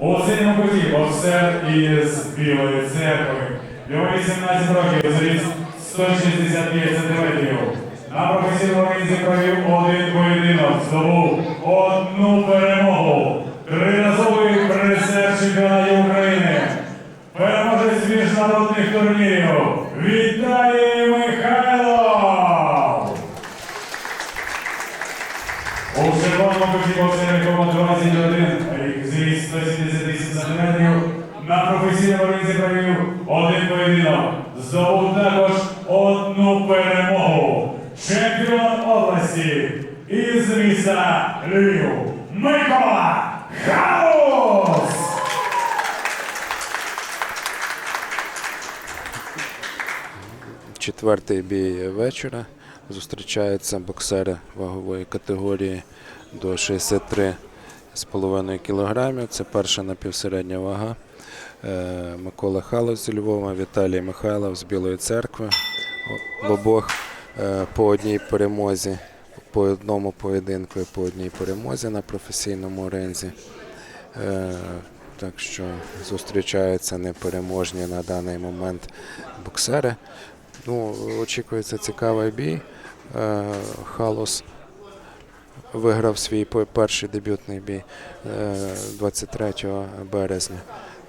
У синьому куті боксер із Білої церкви. Йому 18 років, зріст 165 сантиметрів. На професійному ринзі провів один поєдинок, здобув одну перемогу. Триразовий призер чемпіонатів України. Переможець міжнародних турнірів. Віталій Михайлов! У червоному куті боксерикова 21, 178 см. На професійному ринзі провів один поєдинок. Здобув також одну перемогу. Чемпіон області із міста Львів Микола Хаус! Четвертий бій вечора. Зустрічаються боксери вагової категорії до 63,5 кг. Це перша напівсередня вага. Е, Микола Халов з Львова, Віталій Михайлов з Білої церкви. В обох е, по одній перемозі, по одному поєдинку і по одній перемозі на професійному ринзі. Е, Так що зустрічаються непереможні на даний момент боксери. Ну, очікується цікавий бій. Халос виграв свій перший дебютний бій е, 23 березня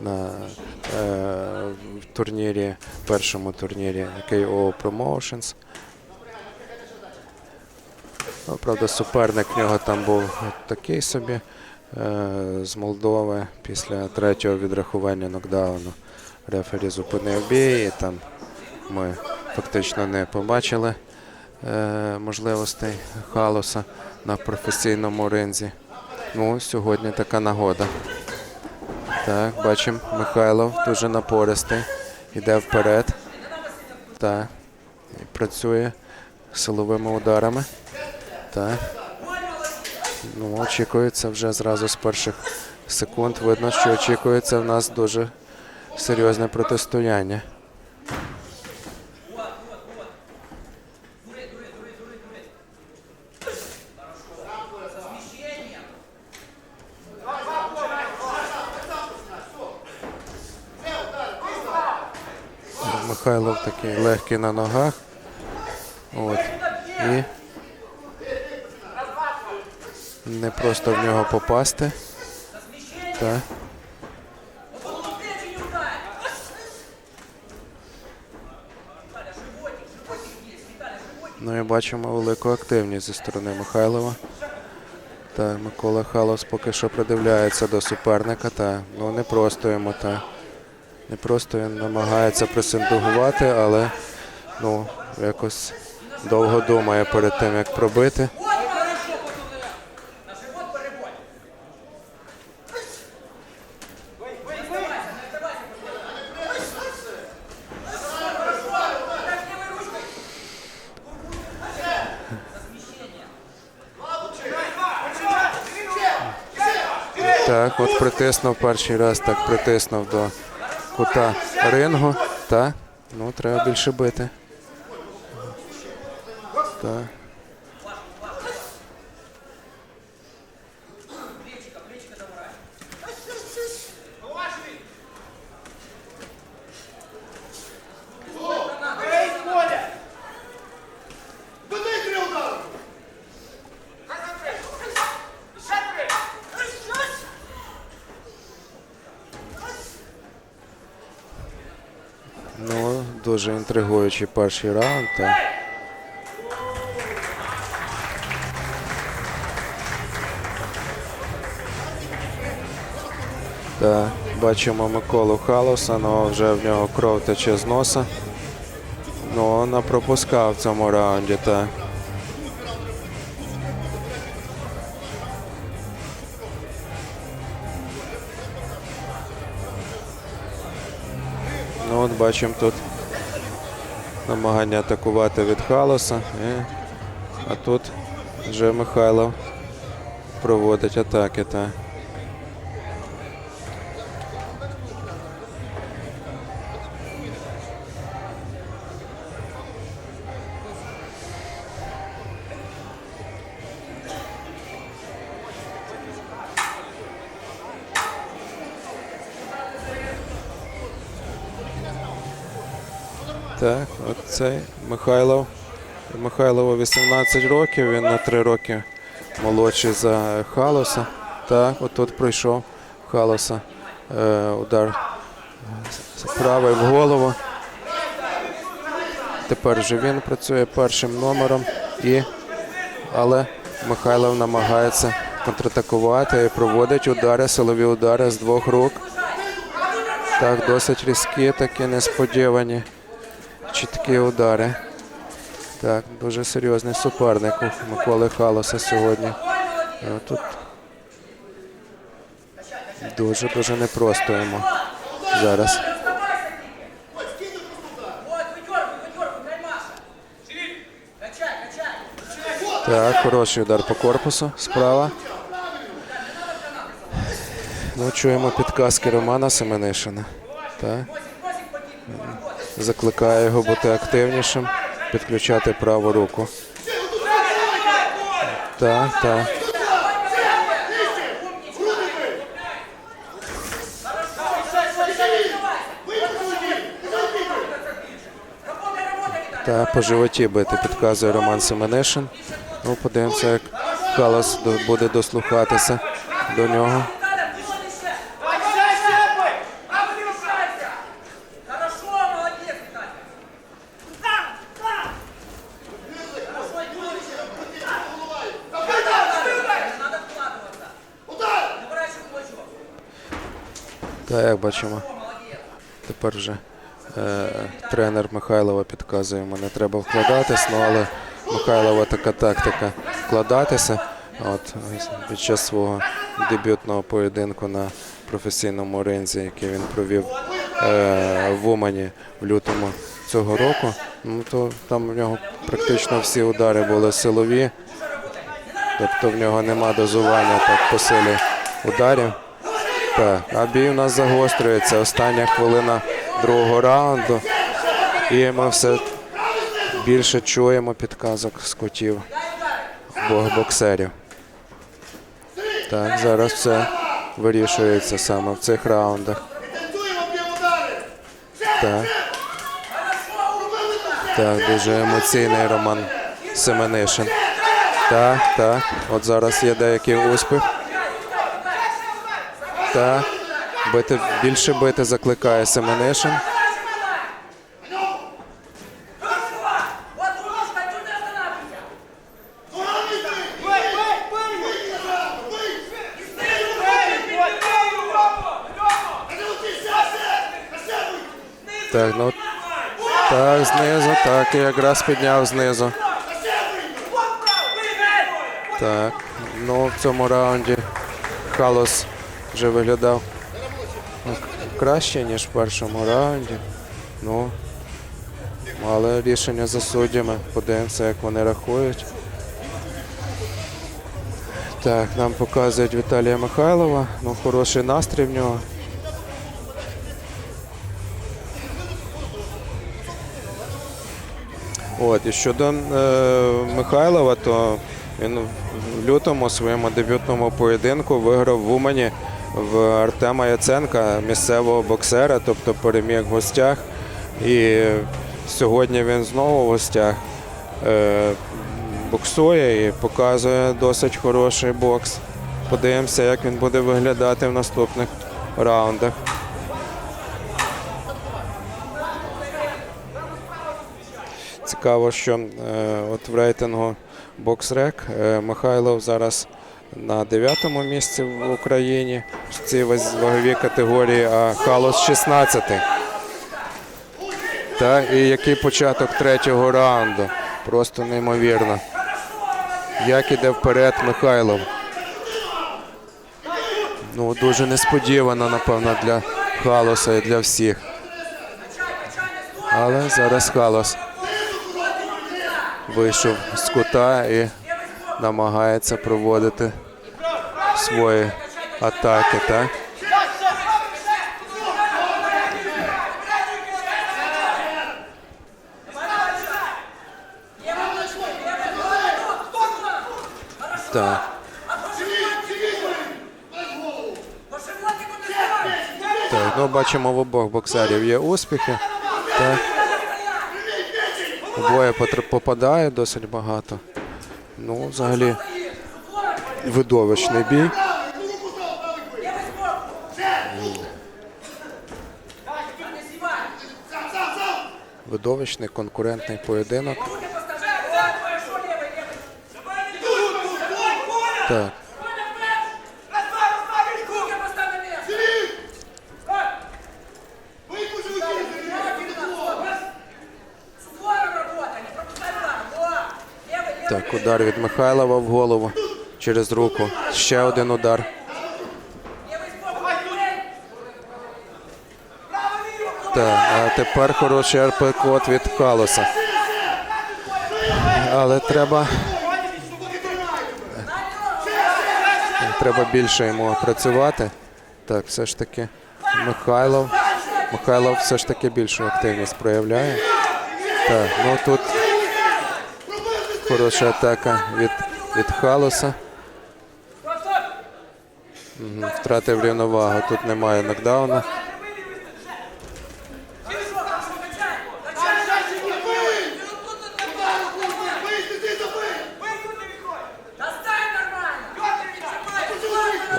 на е, турнірі, першому турнірі KO Promotions. Ну, правда, суперник в нього там був такий собі е, з Молдови після третього відрахування нокдауну. Рефері зупинив бій і там ми фактично не побачили е, можливостей халоса на професійному ринзі. Ну, сьогодні така нагода. Так, бачимо, Михайлов дуже напористий. Іде вперед. Так. І працює силовими ударами. Так. Ну, очікується вже зразу з перших секунд. Видно, що очікується в нас дуже серйозне протистояння. Михайлов такий легкий на ногах. От. І не просто в нього попасти. Так. Ну і бачимо велику активність зі сторони Михайлова. Та Микола Халос поки що придивляється до суперника. Та ну не просто йому та не просто він намагається пресингувати, але ну якось довго думає перед тим, як пробити. Так, от притиснув перший раз, так притиснув до кута рингу. Та, ну треба більше бити. Так. Ну, дуже інтригуючий перший раунд. Так, бачимо Миколу Халоса, але вже в нього кров тече з носа. Ну, не пропускав в цьому раунді, так. Ну от бачимо тут намагання атакувати від Халоса. А тут вже Михайлов проводить атаки. Та. Так, от цей Михайлов. Михайлову 18 років, він на 3 роки молодший за Халоса. Так, отут пройшов Халоса. Е, удар правий в голову. Тепер вже він працює першим номером. І... Але Михайлов намагається контратакувати і проводить удари, силові удари з двох рук. Так, досить різкі, такі несподівані. Чіткі удари. Так, дуже серйозний суперник у Миколи Халоса сьогодні. Е, Тут дуже-дуже непросто йому зараз. Так, хороший удар по корпусу справа. Ну, чуємо підказки Романа Семенишина. Так. Закликає його бути активнішим, підключати праву руку. Так, так. Та по животі бити підказує Роман Семенишин. Ну, подивимося, як Калас буде дослухатися до нього. Та як бачимо, тепер вже е, тренер Михайлова підказує, не треба вкладатись, ну але Михайлова така тактика вкладатися. От під час свого дебютного поєдинку на професійному ринзі, який він провів е, в Умані в лютому цього року, ну то там в нього практично всі удари були силові, тобто в нього нема дозування так по силі ударів. Так, а бій у нас загострюється. Остання хвилина другого раунду. І ми все більше чуємо підказок з кутів обох боксерів. Так, зараз все вирішується саме в цих раундах. Так. Так, дуже емоційний Роман Семенишин. Так, так. От зараз є деякий успіх. Так. Бити, більше бити закликає Семенишин. Так, ну так, знизу, так, і якраз підняв знизу. Так, ну в цьому раунді Халос вже виглядав ну, краще, ніж в першому раунді. Ну, але рішення за суддями. Подивимося, як вони рахують. Так, нам показують Віталія Михайлова. Ну, хороший настрій в нього. От, і щодо е, Михайлова, то він в лютому своєму дебютному поєдинку виграв в Умані в Артема Яценка, місцевого боксера, тобто переміг в гостях. І сьогодні він знову в гостях е, боксує і показує досить хороший бокс. Подивимося, як він буде виглядати в наступних раундах. Цікаво, що е, от в рейтингу BoxRec е, Михайлов зараз на 9-му місці в Україні в цій ваговій категорії, а Халос 16. Та, і який початок третього раунду. Просто неймовірно. Як іде вперед Михайлов. Ну, дуже несподівано, напевно, для Халоса і для всіх. Але зараз Халос вийшов з кута і намагається проводити свої атаки. Так? Так. Так, ну бачимо в обох боксерів є успіхи. Так. Обоє попадають досить багато. Ну, взагалі, видовищний бій. Левый сбоку. Не снимай. Видовищний конкурентний поєдинок. Руки поставь. Вот, хорошо, левый, левый. Так, Так, удар від Михайлова в голову через руку. Ще один удар. Так, а тепер хороший РП-код від Халоса. Але треба. Треба більше йому працювати. Так, все ж таки Михайлов. Михайлов все ж таки більшу активність проявляє. Так, ну тут хороша атака від, від Халоса. Втратив рівновагу. Тут немає нокдауна.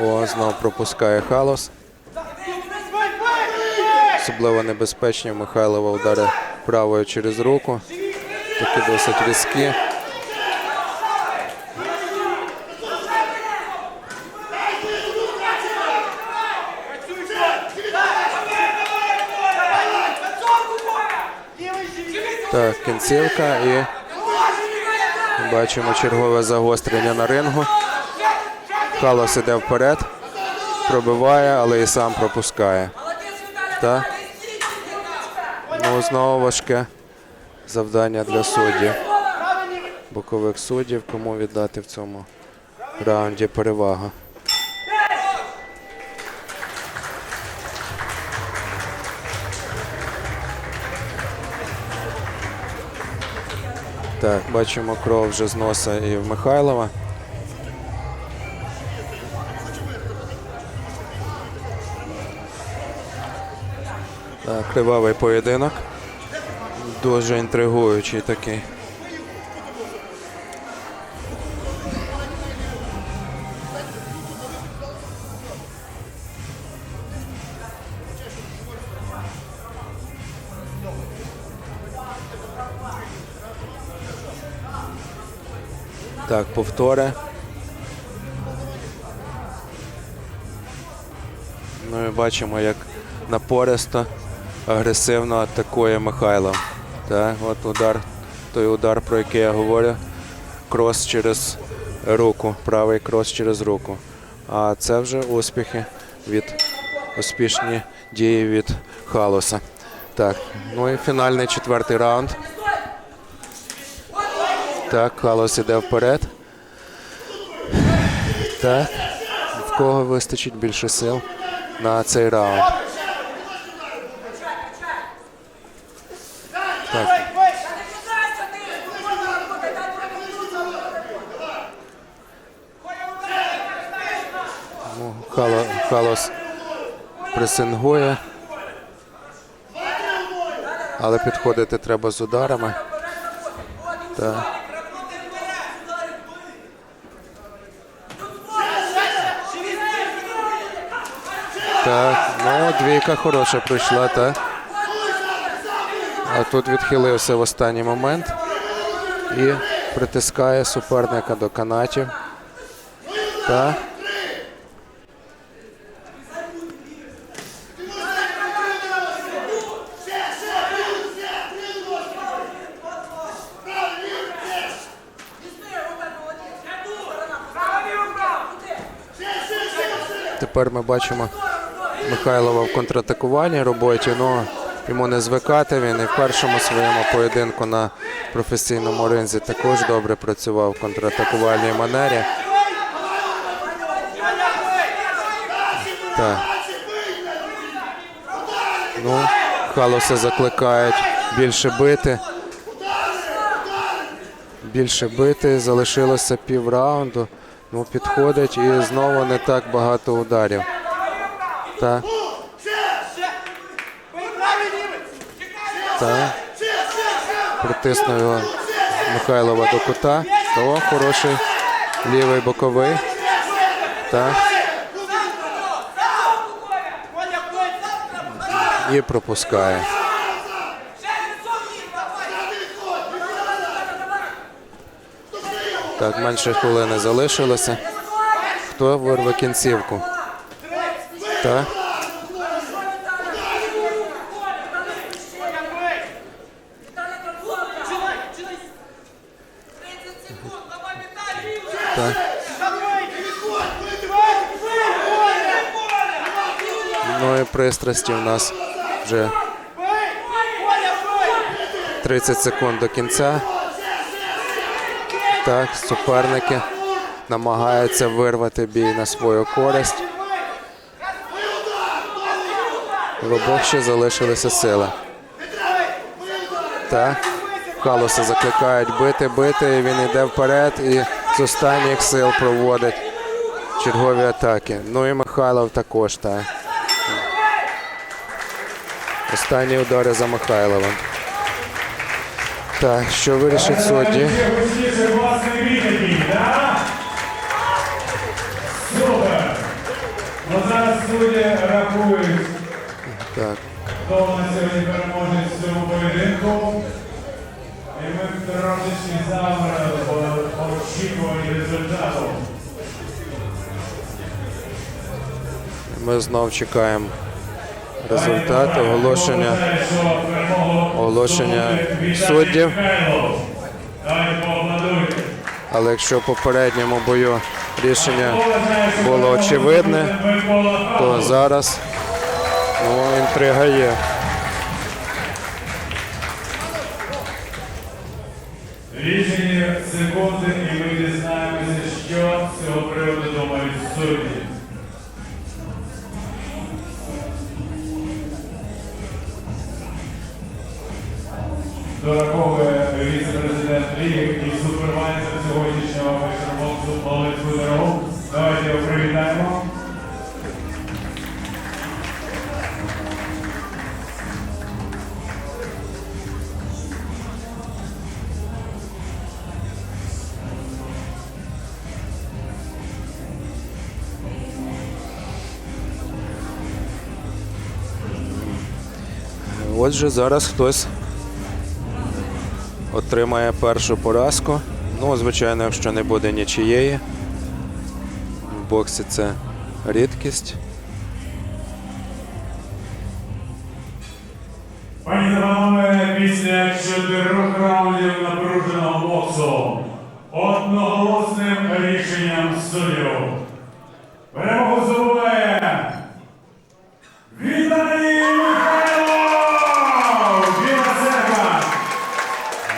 О, знов пропускає Халос. Особливо небезпечні Михайлова удари правою через руку. Такі досить різкі. Так, кінцівка і бачимо чергове загострення на рингу. Халос іде вперед, пробиває, але і сам пропускає. Так. Ну, знову важке завдання для суддів. Бокових суддів, кому віддати в цьому раунді перевагу. Так, бачимо кров вже з носа і в Михайлова. Так, кривавий поєдинок. Дуже інтригуючий такий. Так, повтори. Ну і бачимо, як напористо, агресивно атакує Михайло. Так, от удар, той удар, про який я говорю. Крос через руку, правий крос через руку. А це вже успіхи від успішні дії від Халоса. Так, ну і фінальний четвертий раунд. Так, Халос іде вперед. Так. В кого вистачить більше сил на цей раунд? Так, ну, Хало, Халос пресингує. Але підходити треба з ударами. Так. Так, ну двійка хороша пройшла, так. А тут відхилився в останній момент і притискає суперника до канатів. Так. Тепер ми бачимо Михайлова в контратакуванні роботі. Ну йому не звикати. Він і в першому своєму поєдинку на професійному ринзі також добре працював в контратакувальній манері. Так. Ну, Халоса закликають більше бити. Більше бити. Залишилося пів раунду. Ну, підходить і знову не так багато ударів. Так. Так. притиснув його Михайлова до кута. О, хороший лівий боковий. Так. І пропускає. Так, менше хвилини залишилося. Хто вирве кінцівку? Так. Так. Ну і пристрасті в нас вже 30 секунд до кінця. Так, суперники намагаються вирвати бій на свою користь. В обох ще залишилися сили. Так. Халуса закликають бити, бити. і Він йде вперед і з останніх сил проводить чергові атаки. Ну і Михайлов також так. Останні удари за Михайловим. Так, що вирішить судді? Супер! Зараз судді рахують, Так, хто на сьогодні переможець в цьому поєдинку. І ми трошечки замерли по очікуванні результату. ми знов чекаємо результат оголошення. Оголошення суддів. Але якщо в попередньому бою рішення було очевидне, то зараз ну, інтрига є. Рішення секунди, і ми дізнаємося, що з цього приводу думають судді. Дораховує віце-президент Ліги і супервайзер сьогоднішнього вечора Олег Федоров. Давайте його привітаємо. Отже, зараз хтось отримає першу поразку. Ну, звичайно, якщо не буде нічиєї. В боксі це рідкість. Пані панове, після чотирьох раундів напруженого боксу одноголосним рішенням суддів перемогу